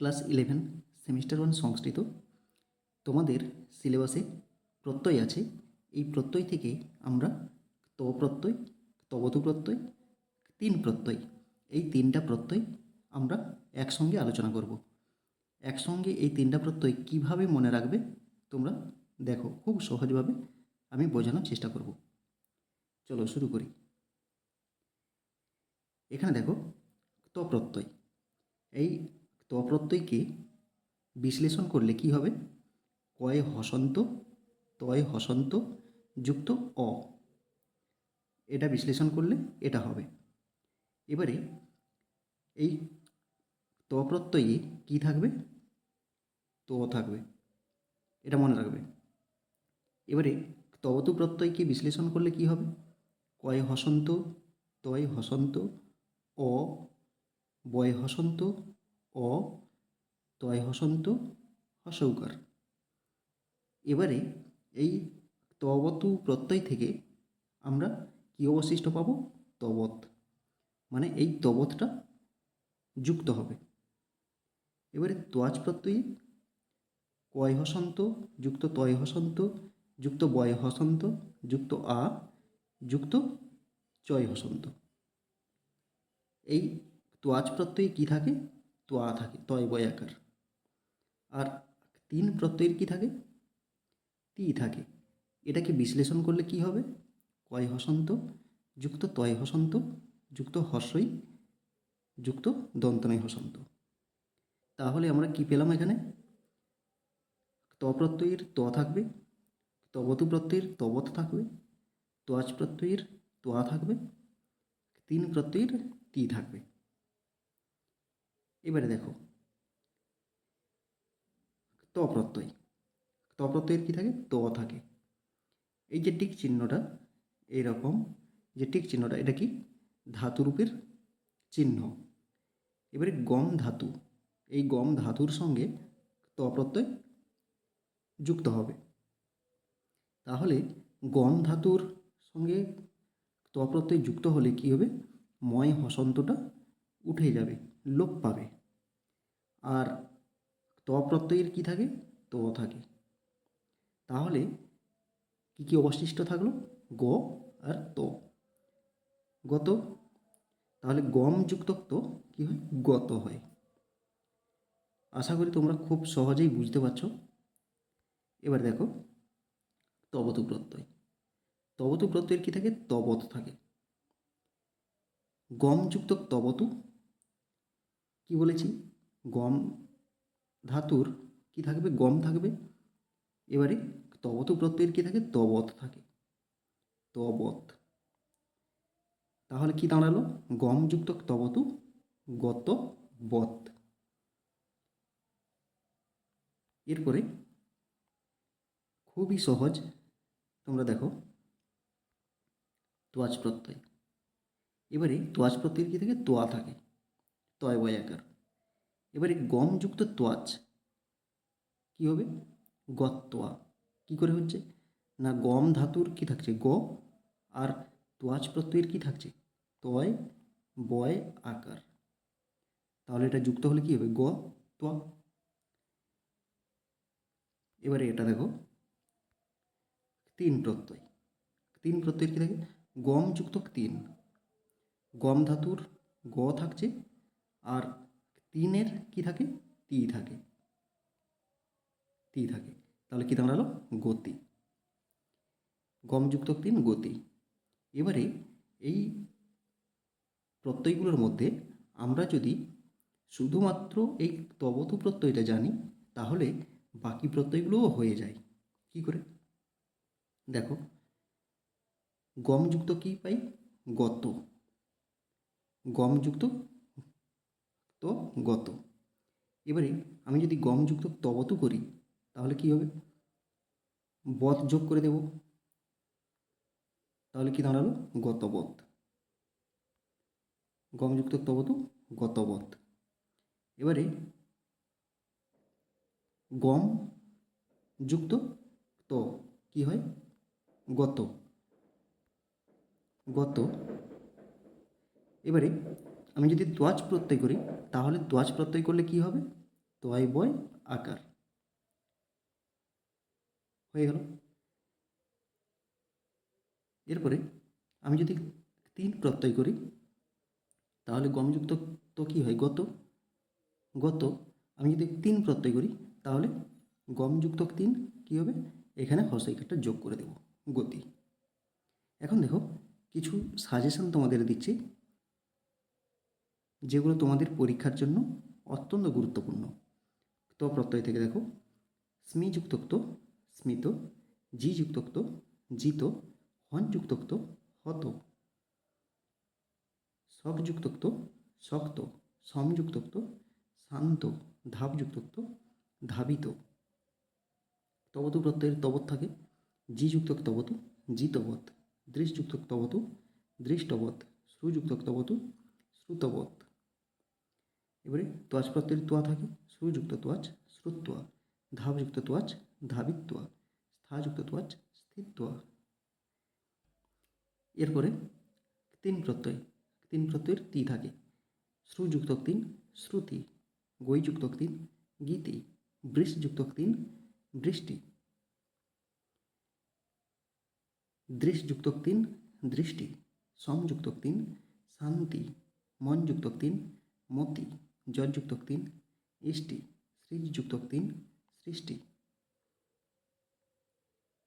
Class eleven semester one Sanskrit তোমাদের সিলেবাসে প্রত্যয় আছে। এই প্রত্যয় থেকে আমরা ত প্রত্যয়, তবতু প্রত্যয়, তিন প্রত্যয়, এই তিনটা প্রত্যয় আমরা একসঙ্গে আলোচনা করব। একসঙ্গে এই তিনটা প্রত্যয় কীভাবে মনে রাখবে তোমরা দেখো, খুব সহজভাবে আমি বোঝানোর চেষ্টা করব। চলো শুরু করি। এখানে দেখো, ত প্রত্যয়, এই ত প্রত্যয়কে বিশ্লেষণ করলে কি হবে? কয় হসন্ত, তয় হসন্ত, যুক্ত অ। এটা বিশ্লেষণ করলে এটা হবে। এবারে এই ত প্রত্যয়ে কি থাকবে? তো থাকবে। এটা মনে রাখবে। এবারে তবতু প্রত্যয়কে বিশ্লেষণ করলে কি হবে? কয় হসন্ত, তয় হসন্ত, অ, বয় হসন্ত অ তয় হসন্ত হসৌকার। এবারে এই তবতু প্রত্যয় থেকে আমরা কি অবশিষ্ট পাবো? তবত মানে এই তবতটা যুক্ত হবে। এবারে তোয়াজ প্রত্যয়ে কয় হসন্ত যুক্ত তয় হসন্ত যুক্ত বয় হসন্ত যুক্ত আ যুক্ত চয় হসন্ত। এই তোয়াজ প্রত্যয়ে কী থাকে? তোয়া থাকে, তয় বয় আকার। আর তিন প্রত্যয়ের কী থাকে? তি থাকে। এটাকে বিশ্লেষণ করলে কি হবে? কয় হসন্ত, যুক্ত তয় হসন্ত, যুক্ত হর্ষই, যুক্ত দন্তনয় হসন্ত। তাহলে আমরা কি পেলাম এখানে? ত প্রত্যয়ের ত থাকবে, তবতু প্রত্যয়ের তবত থাকবে তোয়াজ প্রত্যয়ের তোয়া থাকবে, তিন প্রত্যয়ের তি থাকবে। এবারে দেখো। ত প্রত্যয়। ত প্রত্যয়ের কী থাকে? ত থাকে। এই যে টিক চিহ্নটা এইরকম যে টিক চিহ্নটা, এটা কি? ধাতুরূপের চিহ্ন। এবারে গম ধাতু। এই গম ধাতুর সঙ্গে ত প্রত্যয় যুক্ত হবে। তাহলে গম ধাতুর সঙ্গে ত প্রত্যয় যুক্ত হলে কী হবে? ময় হসন্তটা উঠে যাবে। লোপ পাবে। আর ত প্রত্যয়ের কী থাকে? ত থাকে তাহলে কী কী অবশিষ্ট থাকল? গ আর ত। গত। তাহলে গম যুক্ত তো কী হয়? গত হয়। আশা করি তোমরা খুব সহজেই বুঝতে পারছ। এবার দেখো, তবতু প্রত্যয়। তবতু প্রত্যয়ের কী থাকে? তবত থাকে। গম যুক্ত তবতু কি বলেছি? গম ধাতুর কি থাকবে? গম থাকবে। এবারে তবতু প্রত্যয়ের কী থাকে? তবত থাকে। তবত তাহলে কি দাঁড়াল? গম যুক্ত তবতু গত বত এরপরে খুবই সহজ, তোমরা দেখো। তোয়াজ প্রত্যয়। এবারে তোয়াজ প্রত্যয়ের কী থাকে? তোয়া থাকে। তয় বয় আকার। এবারে গম যুক্ত তোয়াজ কী হবে? গত্তোয়া কী করে হচ্ছে? না, গম ধাতুর কি থাকছে? গ আর তোয়াজ প্রত্যয়ের কি থাকছে? তয় বয় আকার। তাহলে এটা যুক্ত হলে কি হবে? গ তোয়া। এবারে এটা দেখো। তিন প্রত্যয়। তিন প্রত্যয়ের কী থাকে? গম যুক্ত তিন। গম ধাতুর গ থাকছে আর তিনের কি থাকে? তি থাকে। তি থাকে। তাহলে কি দাঁড়াল? গতি। গমযুক্ত তিন, গতি। এবারে এই প্রত্যয়গুলোর মধ্যে আমরা যদি শুধুমাত্র এই তবতু প্রত্যয়টা জানি, তাহলে বাকি প্রত্যয়গুলোও হয়ে যায়। কি করে? দেখো। গমযুক্ত কি পাই? গত। গমযুক্ত তো গত। এবারে আমি যদি গমযুক্ত তবতু করি, তাহলে কি হবে? বধ যোগ করে দেব। তাহলে কি দাঁড়াল? গতবধ। গমযুক্ত তবতু গতবধ। এবারে গম যুক্ত তো, কি হয়? গত। গত। এবারে আমি যদি তোয়াজ প্রত্যয় করি, তাহলে তোয়াজ প্রত্যয় করলে কি হবে? তয় বয় আকার। হয়ে গেল। এরপরে আমি যদি তিন প্রত্যয় করি, তাহলে গমযুক্ত তো কী হয়? গত। গত, আমি যদি তিন প্রত্যয় করি, তাহলে গমযুক্ত তিন কী হবে? এখানে হসইকারটা যোগ করে দেব, গতি। এখন দেখো, কিছু সাজেশন তোমাদের দিচ্ছি। যেগুলো তোমাদের পরীক্ষার জন্য অত্যন্ত গুরুত্বপূর্ণ। তো প্রত্যয় থেকে দেখো স্মি যুক্তক্ত স্মিত জি যুক্তক্ত জিত হন যুক্তক্ত হত। শক যুক্তক্ত শক্ত, সমযুক্তক্ত, শান্ত ধাপ যুক্তক্ত ধাবিত। তবতু প্রত্যয়ের তবত থাকে জি যুক্তক তবতু জিতবত দৃশযুক্তক তবতু দৃষ্টবত শ্রুযুক্তক তবতু এবারে তোয়াজ প্রত্যয়ের তোয়া থাকে শ্রুযুক্ত তোয়াজ শ্রুত্বা ধাপযুক্ত তোয়াজ ধাবিত্বা স্থাযুক্ত তোয়াজ স্থিত্বা এরপরে তিন প্রত্যয়, তিন প্রত্যয়ের তি থাকে। শ্রুযুক্ত তিন, শ্রুতি, গৈযুক্ত তিন, গীতি, বৃষযুক্ত তিন, বৃষ্টি। দৃশযুক্ত তিন, দৃষ্টি, সমযুক্ত তিন, শান্তি, মনযুক্ত তিন, মতি। যযুক্ত তিন ইষ্টি সৃজযুক্ত তিন সৃষ্টি।